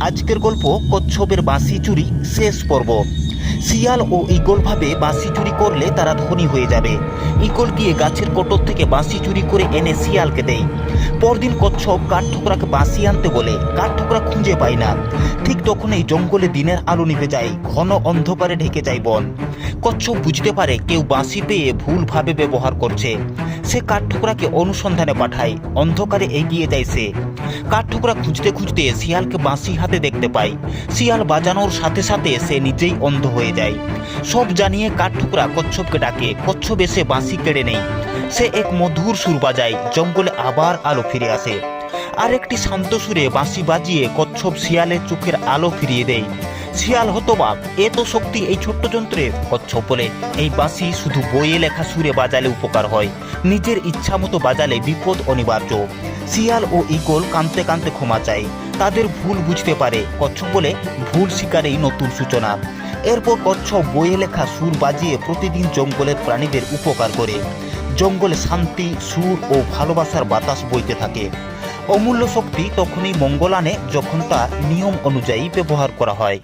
আজকের গল্প কচ্ছপের বাঁশি চুরি শেষ পর্ব। শিয়াল ও ইগল ভাবে বাঁশি চুরি করলে তারা ধনী হয়ে যাবে। ইগল গিয়ে গাছের কোটর থেকে বাঁশি চুরি করে এনে শিয়ালকে দেয়। পরদিন কচ্ছপ কাঠঠোকরাকে বাঁশি আনতে বলে, কাঠঠোকরা খুঁজে পায় না। ঠিক তখনই জঙ্গলে দিনের আলো নিভে যায়, ঘন অন্ধকারে ঢেকে যায় বন। কচ্ছপ বুঝতে পারে কেউ বাঁশি পেয়ে ভুলভাবে ব্যবহার করছে। সে কাঠঠোকরাকে অনুসন্ধানে পাঠায়। অন্ধকারে এগিয়ে যায় সে। কাঠঠোকরা খুঁজতে খুঁজতে শিয়ালকে বাঁশি হাতে দেখতে পায়। শিয়াল বাজানোর সাথে সাথে সে নিজেই অন্ধ হয়ে যায়। সব জানিয়ে কাঠঠোকরা কচ্ছপকে ডাকে। কচ্ছপ এসে বাঁশি কেড়ে নেই সে এক মধুর সুর বাজায়। জঙ্গলে আবার আলো ফিরে আসে। আর একটি শান্ত সুরে বাঁশি বাজিয়ে কচ্ছপ শিয়ালের চোখের আলো ফিরিয়ে দেয়। শিয়াল হতবাক। এত শক্তি এই ছোট্ট যন্ত্রে কচ্ছপ বলে। এই বাঁশি শুধু বইয়ে লেখা সুরে বাজালে উপকার হয়। নিজের ইচ্ছা মতো বাজালে বিপদ অনিবার্য। শিয়াল ও ইগল কাঁদতে কাঁদতে ক্ষমা চায়। তাদের ভুল বুঝতে পারে। কচ্ছপ বলে ভুল শিকারেই নতুন সূচনা। এরপর কচ্ছপ বইয়ে লেখা সুর বাজিয়ে প্রতিদিন জঙ্গলের প্রাণীদের উপকার করে। জঙ্গলে শান্তি, সুর ও ভালোবাসার বাতাস বইতে থাকে। অমূল্য শক্তি তখনই মঙ্গল আনে যখন তা নিয়ম অনুযায়ী ব্যবহার করা হয়।